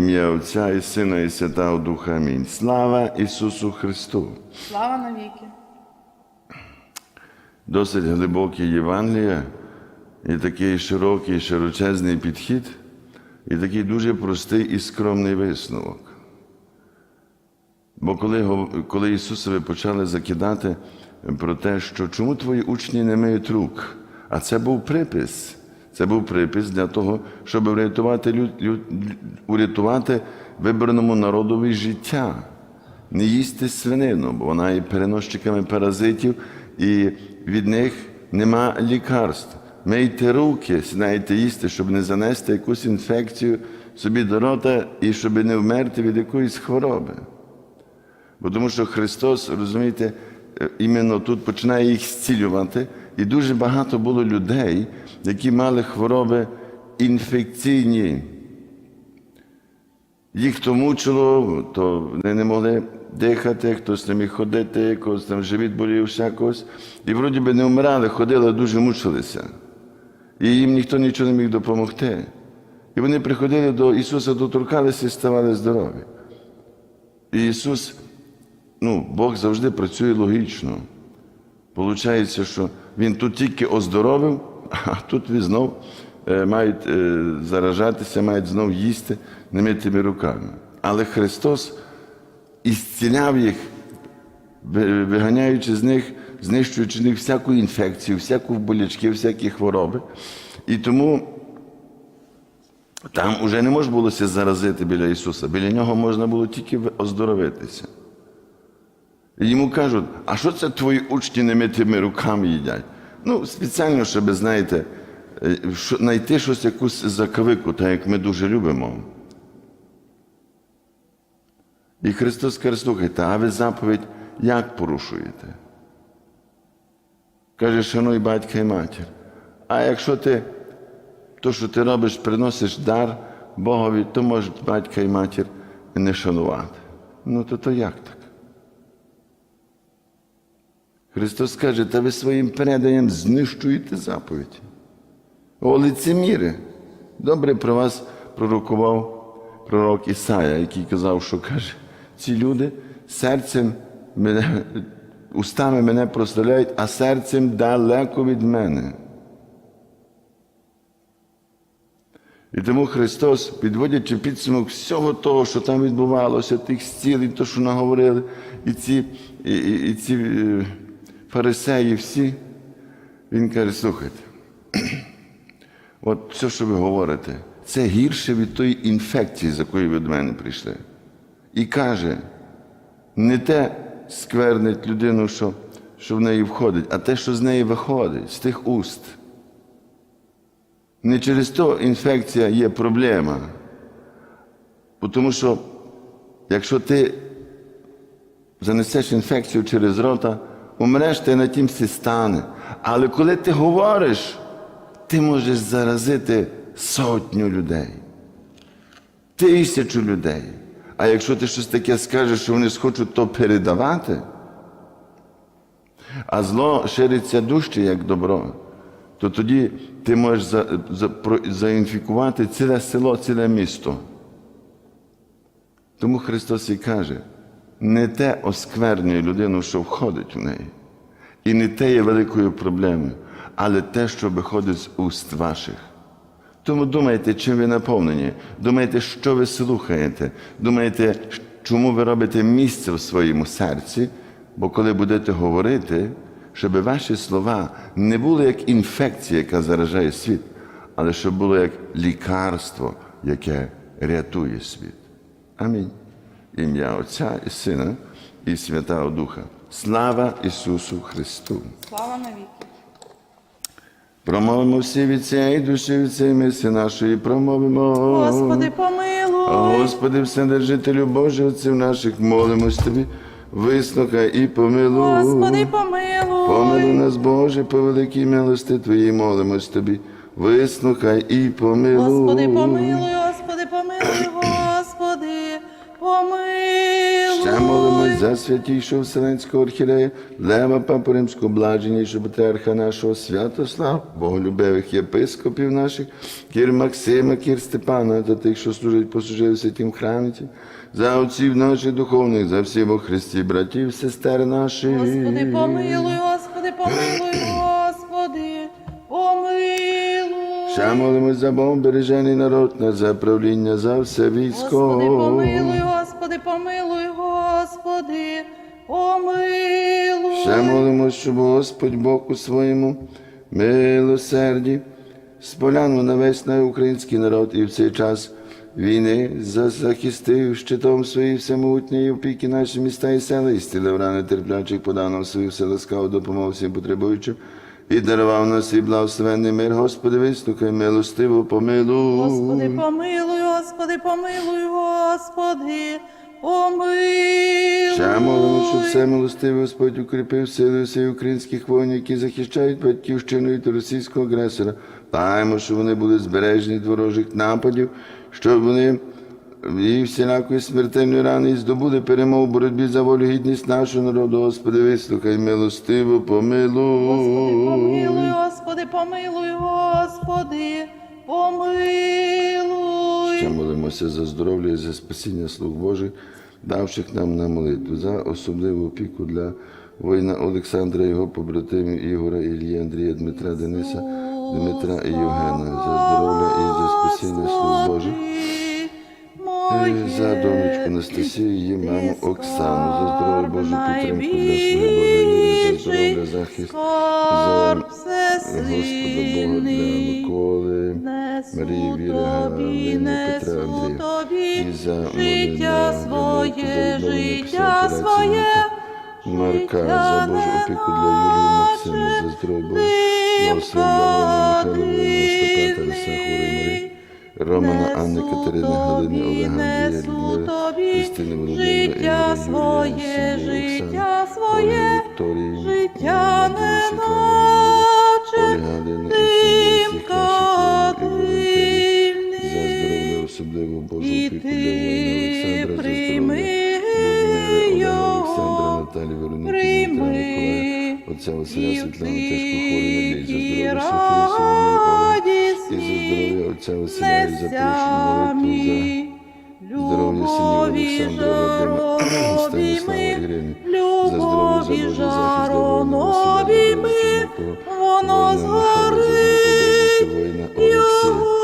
ім'я Отця і Сина, і Святого Духа. Амінь. Слава Ісусу Христу! Слава навіки. Досить глибоке Євангеліє, і такий широкий, широчезний підхід, і такий дуже простий і скромний висновок. Бо коли, коли Ісусові почали закидати про те, що чому твої учні не миють рук, а це був припис. Це був припис для того, щоб врятувати, люд, люд, урятувати вибраному народові життя. Не їсти свинину, бо вона є переносчиками паразитів, і від них нема лікарств. Мийте руки, сідаєте їсти, щоб не занести якусь інфекцію собі до рота і щоб не вмерти від якоїсь хвороби. Бо тому що Христос, розумієте, е, іменно тут починає їх зцілювати, і дуже багато було людей, які мали хвороби інфекційні. Їх то мучило, то вони не могли дихати, хтось не міг ходити, когось там живіт болів всякось. І вроді би не вмирали, ходили, а дуже мучилися. І їм ніхто нічого не міг допомогти. І вони приходили до Ісуса, доторкалися і ставали здорові. І Ісус, ну, Бог завжди працює логічно. Получається, що Він тут тільки оздоровив, а тут ви знов е, мають е, заражатися, мають знов їсти немитими руками. Але Христос ісціляв їх, виганяючи з них, знищуючи них всяку інфекцію, всяку болячки, всякі хвороби. І тому там вже не можна було заразити біля Ісуса. Біля нього можна було тільки оздоровитися. Йому кажуть, а що це твої учні немитими руками їдять? Ну, спеціально, щоб, знаєте, е, знайти щось якусь заковику, так як ми дуже любимо. І Христос каже, слухайте, а ви заповідь як порушуєте? Каже, шануй батька і матір. А якщо ти то, що ти робиш, приносиш дар Богові, то можуть батька і матір не шанувати. Ну, то то як так? Христос каже, та ви своїм переданням знищуєте заповідь. О, лицеміри. Добре про вас пророкував пророк Ісая, який казав, що каже, ці люди серцем мене, устами мене прославляють, а серцем далеко від мене. І тому Христос, підводячи підсумок всього того, що там відбувалося, тих зцілень, то, що наговорили, і ці, і, і, і ці е, фарисеї всі, Він каже, слухайте, от все, що ви говорите, це гірше від тої інфекції, з якою ви до мене прийшли. І каже, не те сквернить людину, що, що в неї входить, а те, що з неї виходить, з тих уст. Не через то інфекція є проблема. Тому що якщо ти занесеш інфекцію через рота, умреш, ти на тім всі стане. Але коли ти говориш, ти можеш заразити сотню людей, тисячу людей. А якщо ти щось таке скажеш, що вони схочуть то передавати, а зло шириться дужче, як добро, то тоді ти можеш за, за, про- заінфікувати ціле село, ціле місто. Тому Христос і каже, не те осквернює людину, що входить в неї, і не те є великою проблемою, але те, що виходить з уст ваших. Тому думайте, чим ви наповнені, думайте, що ви слухаєте, думайте, чому ви робите місце в своєму серці, бо коли будете говорити, щоб ваші слова не були як інфекція, яка заражає світ, але щоб було як лікарство, яке рятує світ. Амінь. Ім'я Отця і Сина і Святого Духа. Слава Ісусу Христу! Слава навіки. Промовимо всі від цієї душі, від цієї мислі нашої, промовимо. Господи, помилуй. Господи, Вседержителю Божий, отців наших, молимось Тобі, вислухай і помилуй. Господи, помилуй. Помилуй нас, Боже, по великій милости Твоїй, молимось Тобі, вислухай і помилуй. Господи, помилуй, за святійшого Вселенського архірея, Лева Папу Римського, блаженнішого патріарха нашого Святослава, боголюбивих єпископів наших, кір Максима, кір Степана, та тих, що служать послужили святім храміці, за отців наших духовних, за всіх во Христі, братів, сестер наших. Господи, помилуй, Господи, помилуй, Господи, помилуй. Ще молимось за Богом бережений народ, на за правління, за все військо. Господи, помилуй, помилуй, Господи, помилуй. Ще молимось, щоб Господь Бог у своєму милосерді сполянув на весь на український народ і в цей час війни захистив щитом своєї всемогутньої опіки наші міста і села, і стілив рани терплячих, подав нам свою вселескаву допомогу всім потребуючим. І дарував нас свій благословенний мир, Господи, вислухай, милостиво, помилуй. Господи, помилуй, Господи, помилуй, Господи, помилуй. Ще молимо, щоб все милостивий Господь укріпив сили всіх українських воїнів, які захищають батьківщину від російського агресора. Даємо, щоб вони були збережені від ворожих нападів, щоб вони і всілякої смертельної рани і здобули перемогу в боротьбі за волю гідність нашого народу. Господи, вислухай, милостиво, помилуй. Господи, помилуй, Господи, помилуй, Господи, помилуй. Ще молимося за здоров'я і за спасіння слуг Божих, давших нам на молитву, за особливу опіку для воїна Олександра, його побратимів Ігора, Ілії, Андрія, Дмитра, Дениса, Дмитра і Євгена, за здоров'я і за спасіння слуг Божих. І За донечку Анастасію, її маму Оксану, за здоров'я Божу підтримку для слуги Божої, за здоров'я захист, за Господа Бога для Миколи, Марії Віри, Галини, Петра Андрія. І за життя своє, життя своє, Марка, за Божу опіку для Юлії Максима, за здоров'я Боже, благословення Михайла Володимира, Тараса, Хори, Романа, Анни, Катерини, Галини, Олега, Андрія, Людмили, Христини, Володимира, життя Ігоря, своє, Юрія, Сім'ї, життя своє, Ольги, Вікторії, життя Надії, і радісні, здоров'я отця Василя, і несямі, молитву за здоров'я синів любові здоров'я, за любові здоров'я Микола, воно згорить, його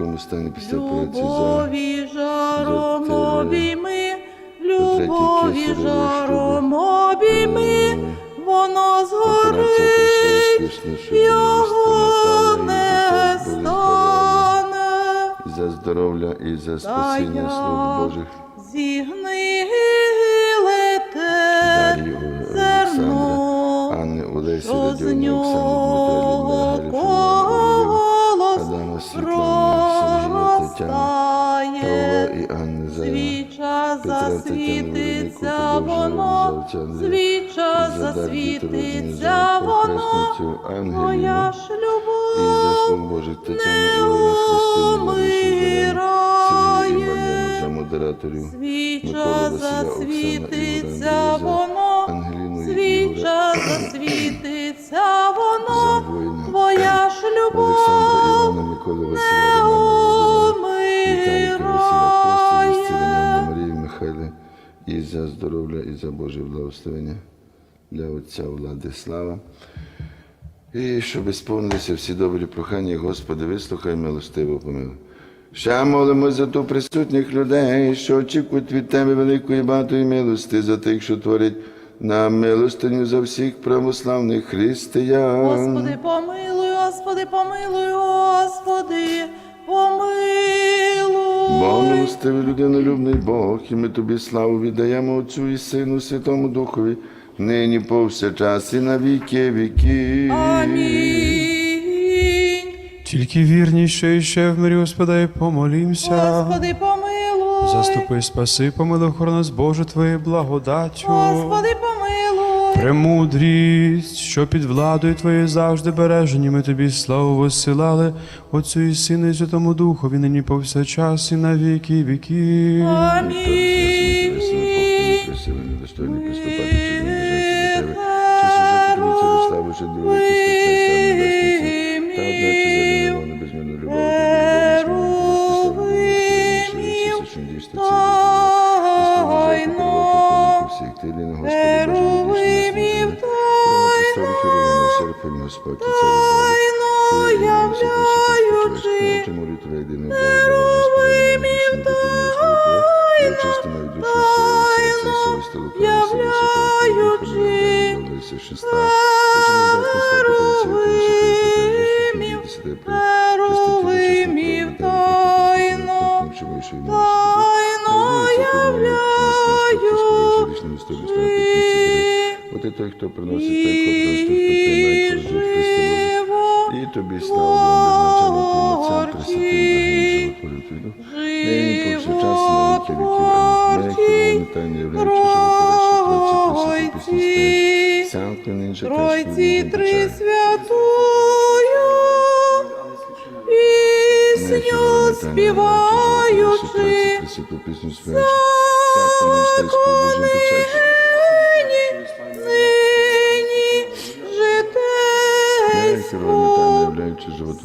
стане. стані після операції за Любові жаром обійми, любові жаром обійми, воно згорить, його не стане. За здоров'я і за спасіння слуг Божих. Зігнилите Дар'ю, зерно, Анни, Олесі, що з Радіоні, нього Оксани, Дмитра, Людмила, Павла і Анни, Свіча засвітиться воно, свіча засвітиться воно, моя ж любов за модераторів, Свіча засвітиться воно, свіча засвітиться воно, твоя ж Олександра, любов Івана, Миколи, Василя, за здоров'я, і за Боже благословення для Отця Владислава. І щоб сповнилися всі добрі прохання, Господи, вислухай милостиво помилуй. Ще молимо за ту присутніх людей, що очікують від Тебе великої багатої милости, за тих, що творять нам милостиню за всіх православних християн. Господи, помилуй, Господи, помилуй, Господи, помилуй. Бо милостивий людинолюбний Бог, і ми тобі славу віддаємо Отцю і Сину, Святому Духові, нині повсякчас і на віки віки. Амінь. Тільки вірніше і ще в мирі Господа і помолімся. Господи, помилуй. Заступи, спаси, помилуй, охорони нас, Боже, Твоєю благодаттю. Господи, помилуй. Премудрість, що під владою Твоєю завжди бережені, ми тобі славу висилали, Отцю і Сину і Святому Духові, нині повсякчас і на віки віків. Амінь. Херовину, серпи Господь, і царі Тайно являючи, Отче, душу серце, совість, лукаві, тайно От і той, хто приносить хто приймає кожен Христе Боже. І тобі слава безначально тим Отцем, Пресвятим, Благим, Животворю Твою. Нині повсякчас на віки віків. Амінь. Не хіроване тайне являючи животворящі Тройці, Пресвяту Пісню Сянку нині Тройці три святую, пісню співаючи, Пресвяту пісню співаючи. Сянку нині стають співбожим печать. нині